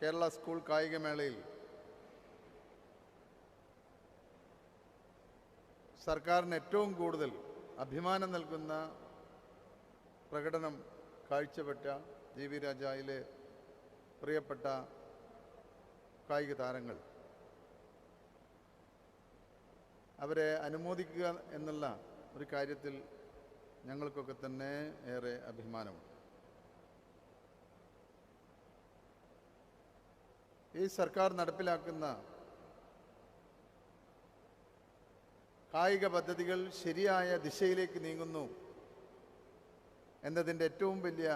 Kerala school കായികമേളയിൽ സർക്കാരിന് ഏറ്റവും കൂടുതൽ അഭിമാനം നൽകുന്ന പ്രകടനം കാഴ്ചവെച്ച ജി വി രാജായിലെ പ്രിയപ്പെട്ട കായിക താരങ്ങൾ. അവരെ അനുമോദിക്കുക എന്നുള്ള ഒരു കാര്യത്തിൽ ഞങ്ങൾക്കൊക്കെ തന്നെ ഏറെ അഭിമാനമുണ്ട്. ഈ സർക്കാർ നടപ്പിലാക്കുന്ന കായിക പദ്ധതികൾ ശരിയായ ദിശയിലേക്ക് നീങ്ങുന്നു എന്നതിന്റെ ഏറ്റവും വലിയ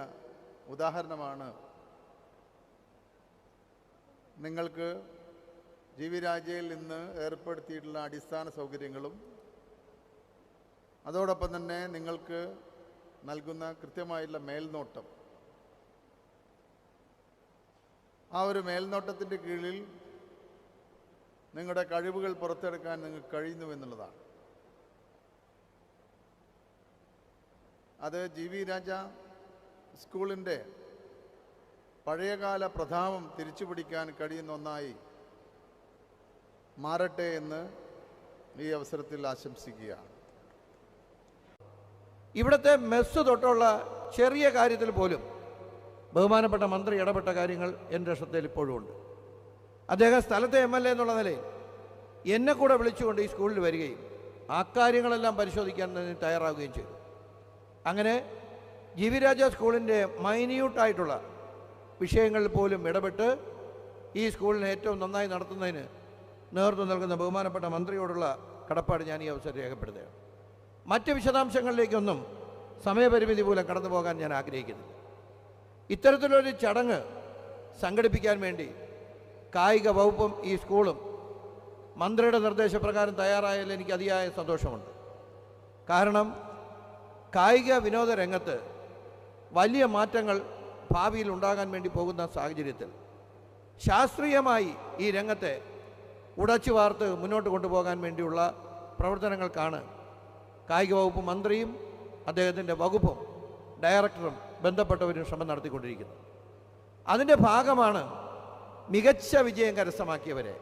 ഉദാഹരണമാണ് നിങ്ങൾക്ക് ജി വി രാജയിൽ നിന്ന് ഏർപ്പെടുത്തിയിട്ടുള്ള അടിസ്ഥാന സൗകര്യങ്ങളും അതോടൊപ്പം തന്നെ നിങ്ങൾക്ക് നൽകുന്ന കൃത്യമായിട്ടുള്ള മേൽനോട്ടം. ആ ഒരു മേൽനോട്ടത്തിന്റെ കീഴിൽ നിങ്ങളുടെ കഴിവുകൾ പുറത്തെടുക്കാൻ നിങ്ങൾക്ക് കഴിയുന്നു എന്നുള്ളതാണ്. അത് ജി വി രാജ സ്കൂളിന്റെ പഴയകാല പ്രതാപം തിരിച്ചുപിടിക്കാൻ കഴിയുന്ന ഒന്നായി മാറട്ടെ എന്ന് ഈ അവസരത്തിൽ ആശംസിക്കുകയാണ്. ഇവിടുത്തെ മെസ്സ് തൊട്ടുള്ള ചെറിയ കാര്യത്തിൽ പോലും ബഹുമാനപ്പെട്ട മന്ത്രി ഇടപെട്ട കാര്യങ്ങൾ എന്റെ ശ്രദ്ധയിൽ ഇപ്പോഴും ഉണ്ട്. അദ്ദേഹം സ്ഥലത്തെ എം എൽ എ എന്നുള്ള നിലയിൽ എന്നെ കൂടെ വിളിച്ചുകൊണ്ട് ഈ സ്കൂളിൽ വരികയും ആ കാര്യങ്ങളെല്ലാം പരിശോധിക്കാൻ തന്നെ തയ്യാറാവുകയും ചെയ്തു. അങ്ങനെ ജി വി രാജ സ്കൂളിന്റെ മൈന്യൂട്ടായിട്ടുള്ള വിഷയങ്ങളിൽ പോലും ഇടപെട്ട് ഈ സ്കൂളിനെ ഏറ്റവും നന്നായി നടത്തുന്നതിന് നേതൃത്വം നൽകുന്ന ബഹുമാനപ്പെട്ട മന്ത്രിയോടുള്ള കടപ്പാട് ഞാൻ ഈ അവസരം രേഖപ്പെടുത്തുകയാണ്. മറ്റ് വിശദാംശങ്ങളിലേക്കൊന്നും സമയപരിമിതി മൂലം കടന്നു പോകാൻ ഞാൻ ആഗ്രഹിക്കുന്നില്ല. ഇത്തരത്തിലൊരു ചടങ്ങ് സംഘടിപ്പിക്കാൻ വേണ്ടി കായിക വകുപ്പും ഈ സ്കൂളും മന്ത്രിയുടെ നിർദ്ദേശപ്രകാരം തയ്യാറായതിൽ എനിക്ക് അതിയായ സന്തോഷമുണ്ട്. കാരണം കായിക വിനോദ രംഗത്ത് വലിയ മാറ്റങ്ങൾ ഭാവിയിൽ ഉണ്ടാകാൻ വേണ്ടി പോകുന്ന സാഹചര്യത്തിൽ ശാസ്ത്രീയമായി ഈ രംഗത്തെ ഉടച്ചു വാർത്ത് മുന്നോട്ട് കൊണ്ടുപോകാൻ വേണ്ടിയുള്ള പ്രവർത്തനങ്ങൾക്കാണ് കായിക വകുപ്പ് മന്ത്രിയും അദ്ദേഹത്തിന്റെ വകുപ്പും ഡയറക്ടറും ബന്ധപ്പെട്ടവരും ശ്രമം നടത്തിക്കൊണ്ടിരിക്കുന്നു. അതിന്റെ ഭാഗമാണ് മികച്ച വിജയം കരസ്ഥമാക്കിയവരെ.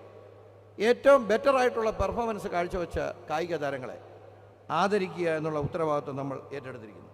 ഏറ്റവും ബെറ്റർ ആയിട്ടുള്ള പെർഫോമൻസ് കാഴ്ചവെച്ച കായിക താരങ്ങളെ ആദരിക്കുക എന്നുള്ള ഉത്തരവാദിത്വം നമ്മൾ ഏറ്റെടുത്തിരിക്കുന്നു.